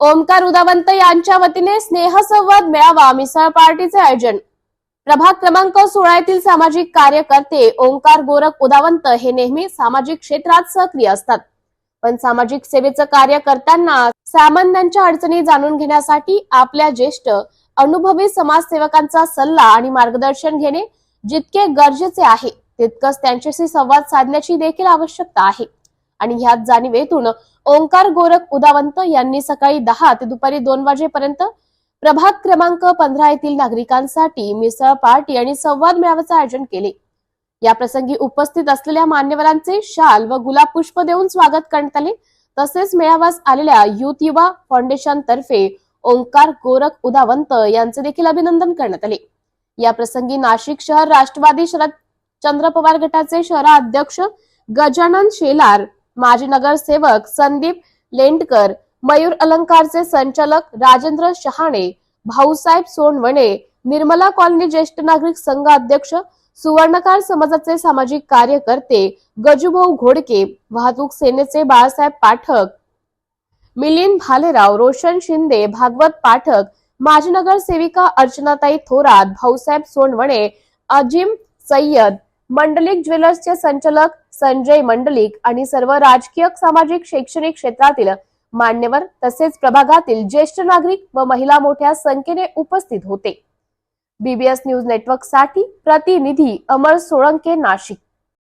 ओमकार उदावंत यांच्या वतीने स्नेहसंवाद मेळावा मिसळ पार्टीचे आयोजन. प्रभाग क्रमांक सोळा येथील सामाजिक कार्यकर्ते ओंकार गोरख उदावंत हे नेहमी सामाजिक क्षेत्रात सक्रिय असतात. पण सामाजिक सेवेचं कार्य करताना सामान्यांच्या अडचणी जाणून घेण्यासाठी आपल्या ज्येष्ठ अनुभवी समाजसेवकांचा सल्ला आणि मार्गदर्शन घेणे जितके गरजेचे आहे तितकंच त्यांच्याशी संवाद साधण्याची देखील आवश्यकता आहे. आणि ह्याच जाणीवेतून ओंकार गोरख उदावंत यांनी सकाळी दहा ते दुपारी दोन वाजेपर्यंत प्रभाग क्रमांक पंधरा येथील नागरिकांसाठी मिसळ पार्टी आणि संवाद मेळाव्याचे आयोजन केले. या प्रसंगी उपस्थित असलेल्या मान्यवरांचे शाल व गुलाब पुष्प देऊन स्वागत करण्यात आले. तसेच मेळाव्यास आलेल्या युथ युवा फाउंडेशन तर्फे ओंकार गोरख उदावंत यांचे देखील अभिनंदन करण्यात आले. या प्रसंगी नाशिक शहर राष्ट्रवादी शरद चंद्र पवार गटाचे शहराध्यक्ष गजानन शेलार माजी नगरसेवक संदीप लेंडकर मयूर अलंकारचे संचालक राजेंद्र शहाणे भाऊसाहेब सोनवणे निर्मला कॉलनी ज्येष्ठ नागरिक संघ अध्यक्ष सुवर्णकार समाजाचे सामाजिक कार्यकर्ते गजूभाऊ घोडके वाहतूक सेनेचे बाळासाहेब पाठक मिलिंद भालेराव रोशन शिंदे भागवत पाठक माजी नगरसेविका अर्चनाताई थोरात भाऊसाहेब सोनवणे अजिम सय्यद मंडलिक ज्वेलर्सचे संचालक संजय मंडलिक आणि सर्व राजकीय सामाजिक शैक्षणिक क्षेत्रातील मान्यवर तसेच प्रभागातील ज्येष्ठ नागरिक व महिला मोठ्या संख्येने उपस्थित होते. बीबीएस न्यूज नेटवर्कसाठी प्रतिनिधी अमर सोळंके नाशिक.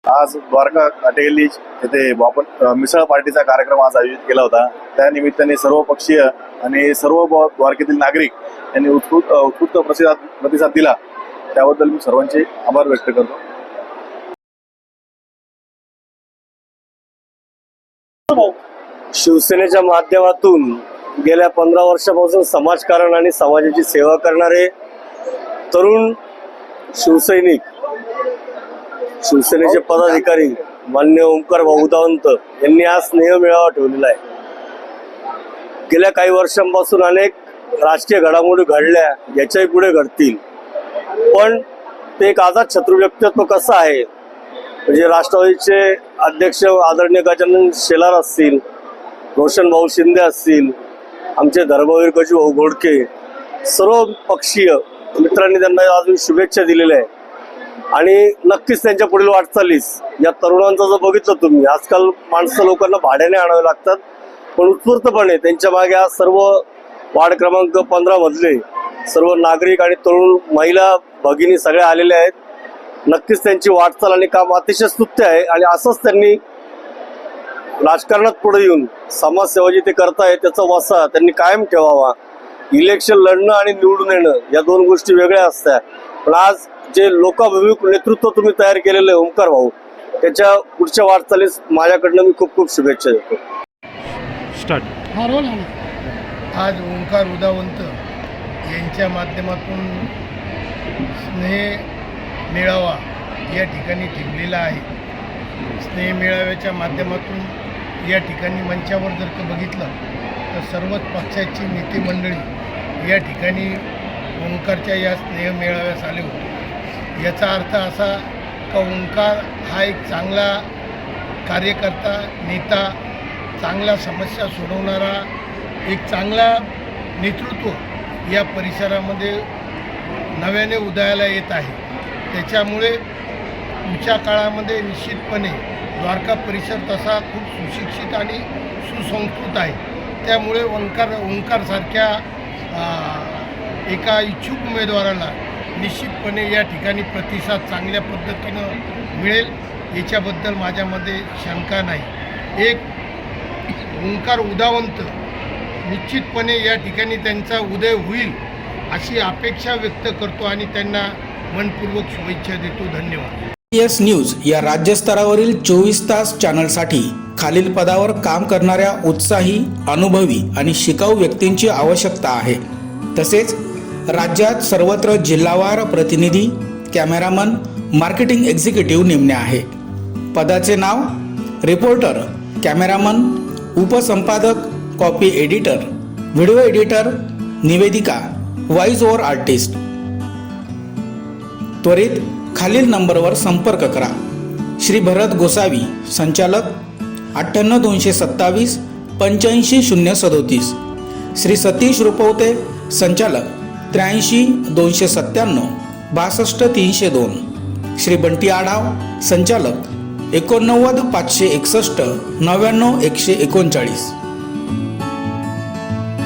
आज द्वारका हॉटेल येथे बापन मिसळ पार्टीचा कार्यक्रम आज आयोजित केला होता. त्या निमित्ताने सर्व पक्षीय आणि सर्व द्वारकेतील नागरिक यांनी उत्कृष्ट उत्कृष्ट प्रतिसाद प्रतिसाद दिला. त्याबद्दल मी सर्वांचे आभार व्यक्त करतो. शिवसेनेच्या माध्यमातून गेल्या पंधरा वर्षापासून समाजकारण आणि समाजाची सेवा करणारे तरुण शिवसैनिक शिवसेनेचे पदाधिकारी मान्य ओंकार भाऊदावंत यांनी आज स्नेह मेळावा ठेवलेला आहे. गेल्या काही वर्षांपासून अनेक राजकीय घडामोडी घडल्या याच्याही पुढे घडतील. पण ते एक आझाद शत्रू व्यक्तित्व कसं आहे म्हणजे राष्ट्रवादीचे अध्यक्ष आदरणीय गजानन शेलार असतील रोशन भाऊ शिंदे असतील आमचे धर्मवीर गजू भाऊ घोडके सर्व पक्षीय मित्रांनी त्यांना अजून शुभेच्छा दिलेल्या आहे आणि नक्कीच त्यांच्या पुढील वाटचालीस या तरुणांचं जर बघितलं तुम्ही आजकाल माणसं लोकांना भाड्याने आणावे लागतात पण उत्स्फूर्तपणे त्यांच्या मागे आज सर्व वार्ड क्रमांक पंधरा मधले सर्व नागरिक आणि तरुण महिला भगिनी सगळ्या आलेल्या आहेत. नक्कीच त्यांची वाटचाल आणि काम अतिशय स्तुत्य आहे आणि असंच त्यांनी राजकारणात पुढे येऊन समाजसेवा जी ते करतायत त्याचा वसा त्यांनी कायम ठेवावा. इलेक्शन लढणं आणि निवडून येणं या दोन गोष्टी वेगळ्या असतात. पण आज जे लोकाभिमुख नेतृत्व तुम्ही तयार केलेलं आहे ओंकार भाऊ त्याच्या पुढच्या वाटचालीस माझ्याकडनं मी खूप खूप शुभेच्छा देतो. आज ओंकार उदावंत यांच्या माध्यमातून स्नेह मेळावा या ठिकाणी ठेवलेला आहे. स्नेह मेळाव्याच्या माध्यमातून या ठिकाणी मंचावर जर का बघितलं तर सर्वच पक्षाची नेते मंडळी या ठिकाणी ओंकारच्या या स्नेह मेळाव्यास आले होते. याचा अर्थ असा का ओंकार हा एक चांगला कार्यकर्ता नेता चांगला समस्या सोडवणारा एक चांगला नेतृत्व या परिसरामध्ये नव्याने उदयाला येत आहे. त्याच्यामुळे पुढच्या काळामध्ये निश्चितपणे द्वारका परिसर तसा खूप सुशिक्षित आणि सुसंस्कृत आहे. त्यामुळे ओंकार ओंकारसारख्या एका इच्छुक उमेदवाराला निश्चितपणे या ठिकाणी प्रतिसाद चांगल्या पद्धतीनं मिळेल याच्याबद्दल माझ्यामध्ये शंका नाही. एक ओंकार उदावंत निश्चितपणे या ठिकाणी त्यांचा उदय होईल अशी अपेक्षा व्यक्त करतो आणि त्यांना मनपूर्वक शुभेच्छा देतो धन्यवाद. एस न्यूज या राज्यस्तरावरील चोवीस तास चॅनलसाठी खालील पदावर काम करणाऱ्या उत्साही अनुभवी आणि शिकाऊ व्यक्तींची आवश्यकता आहे. तसेच राज्यात सर्वत्र जिल्हावार प्रतिनिधी कॅमेरामन मार्केटिंग एक्झिक्युटिव्ह नेमणे आहे. पदाचे नाव रिपोर्टर कॅमेरामन उपसंपादक कॉपी एडिटर व्हिडिओ एडिटर निवेदिका व्हॉइस ओव्हर आर्टिस्ट. त्वरित खालील नंबरवर संपर्क करा. श्री भरत गोसावी संचालक अठ्ठ्याण्णव दोनशे सत्तावीस पंच्याऐंशी शून्य सदोतीस. श्री सतीश रुपवते संचालक त्र्याऐंशी दोनशे सत्त्याण्णव बासष्ट तीनशे दोन. श्री बंटी आढाव संचालक एकोणनव्वद पाचशे एकसष्ट नव्याण्णव एकशे एकोणचाळीस.